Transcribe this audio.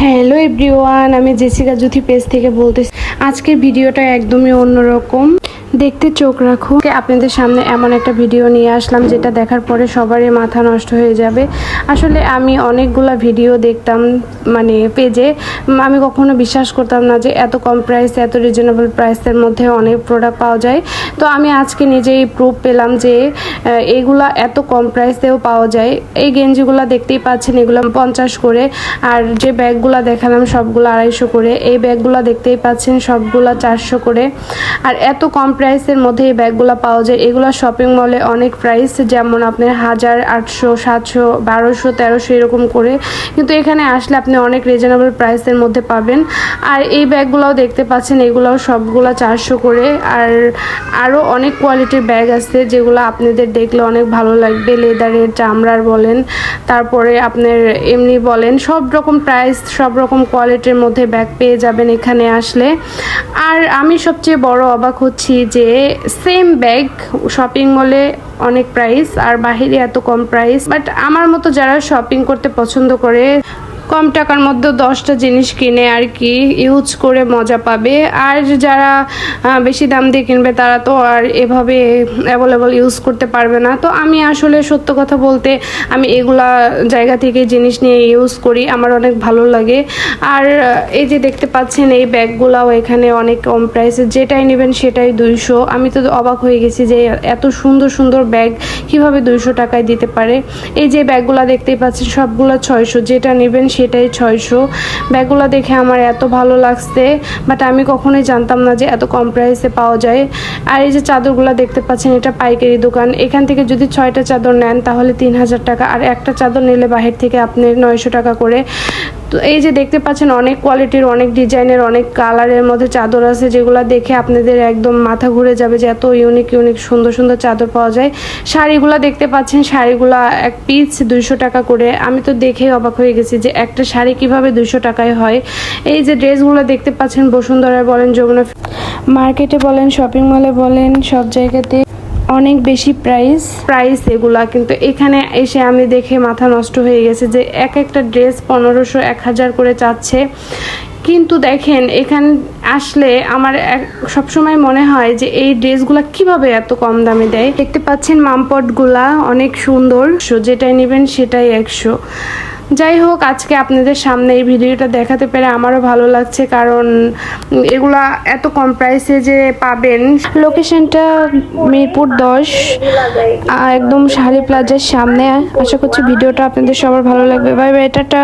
Hello everyone, আমি Jessica Juthi page থেকে বলতেছি, আজকের ভিডিওটা একদমই অন্যরকম। দেখতে চোখ রাখুন আপনাদের সামনে এমন একটা ভিডিও নিয়ে আসলাম, যেটা দেখার পরে সবারই মাথা নষ্ট হয়ে যাবে। আসলে আমি অনেকগুলা ভিডিও দেখতাম মানে পেজে। আমি কখনো বিশ্বাস করতাম না যে এত কম প্রাইস এত রিজনেবল প্রাইসের মধ্যে অনেক প্রোডাক্ট পাওয়া যায়। তো আমি আজকে নিজেই প্রুফ পেলাম যে এগুলা এত কম প্রাইসেও পাওয়া যায়। এই গেঞ্জিগুলো দেখতেই পাচ্ছেন, এগুলো পঞ্চাশ করে। আর যে ব্যাগগুলো দেখালাম, সবগুলো আড়াইশো করে। এই ব্যাগগুলো দেখতেই পাচ্ছেন, সবগুলো চারশো করে। আর এত কম প্রাইসের মধ্যে এই ব্যাগগুলো পাওয়া যায়। এগুলো শপিং মলে অনেক প্রাইস যেমন আপনার হাজার আটশো, সাতশো, বারোশো, তেরোশো, এরকম করে। কিন্তু এখানে আসলে আপনি অনেক রিজনেবল প্রাইসের মধ্যে পাবেন। আর এই ব্যাগগুলোও দেখতে পাচ্ছেন, এগুলোও সবগুলো চারশো করে। আর আরও অনেক কোয়ালিটির ব্যাগ আছে, যেগুলো আপনাদের দেখলে অনেক ভালো লাগবে, লেদারের চামড়ার বলেন, তারপরে আপনার এমনি বলেন, সব রকম প্রাইস সব রকম কোয়ালিটির মধ্যে ব্যাগ পেয়ে যাবেন এখানে আসলে। আর আমি সবচেয়ে বড় অবাক হচ্ছি যে সেম ব্যাগ শপিং মলে অনেক প্রাইস আর বাহিরে এত কম প্রাইস বাট আমার মতো যারা শপিং করতে পছন্দ করে কম টাকার মধ্যে দশটা জিনিস কিনে আর কি ইউজ করে মজা পাবে। আর যারা বেশি দাম দিয়ে কিনবে তারা তো আর এভাবে অ্যাভেলেবল ইউজ করতে পারবে না। তো আমি আসলে সত্য কথা বলতে আমি এগুলা জায়গা থেকে জিনিস নিয়ে ইউজ করি, আমার অনেক ভালো লাগে। আর, এই যে দেখতে পাচ্ছেন এই ব্যাগগুলাও এখানে অনেক কম প্রাইসে যেটাই নেবেন সেটাই দুইশো। আমি তো অবাক হয়ে গেছি যে এত সুন্দর সুন্দর ব্যাগ কীভাবে দুইশো টাকায় দিতে পারে। এই যে ব্যাগগুলো দেখতেই পাচ্ছেন সবগুলো ছয়শো। যেটা নেবেন সেটাই ছয়শো। ব্যাগগুলো দেখে আমার এত ভালো লাগছে বাট আমি কখনোই জানতাম না যে এত কম প্রাইসে পাওয়া যায়। আর এই যে চাদরগুলো দেখতে পাচ্ছেন, এটা পাইকারি দোকান। এখান থেকে যদি ছয়টা চাদর নেন, তাহলে তিন হাজার টাকা। আর একটা চাদর নিলে বাহির থেকে আপনি নয়শো টাকা করে। তো এই যে দেখতে পাচ্ছেন, অনেক কোয়ালিটির অনেক ডিজাইনের অনেক কালারের মধ্যে চাদর আছে যেগুলো দেখে আপনাদের একদম মাথা ঘুরে যাবে যে এত ইউনিক ইউনিক সুন্দর সুন্দর চাদর পাওয়া যায়। শাড়িগুলো দেখতে পাচ্ছেন, শাড়িগুলো এক পিস দুইশো টাকা করে। আমি তো দেখেই অবাক হয়ে গেছি যে একটা শাড়ি কীভাবে দুইশো টাকায় হয়। এই যে ড্রেসগুলো দেখতে পাচ্ছেন, বসুন্ধরায় বলেন, যমুনা মার্কেটে বলেন শপিং মলে বলেন, সব জায়গাতে অনেক বেশি প্রাইস প্রাইস এগুলা। কিন্তু এখানে এসে আমি দেখে মাথা নষ্ট হয়ে গেছে যে এক একটা ড্রেস পনেরোশো, এক হাজার করে চাচ্ছে। কিন্তু দেখেন, এখানে আসলে আমার সবসময় মনে হয় যে এই ড্রেসগুলো কীভাবে এত কম দামে দেয়? দেখতে পাচ্ছেন মামপটগুলা অনেক সুন্দর। যেটাই নেবেন সেটাই একশো। যাই হোক আজকে আপনাদের সামনে এই ভিডিওটা দেখাতে পেরে আমারও ভালো লাগছে কারণ এগুলা এত কম প্রাইসে যে পাবেন। লোকেশনটা মিরপুর দশ একদম শাড়ি প্লাজার সামনে। আশা করছি ভিডিওটা আপনাদের সবার ভালো লাগবে। Bye bye, tata.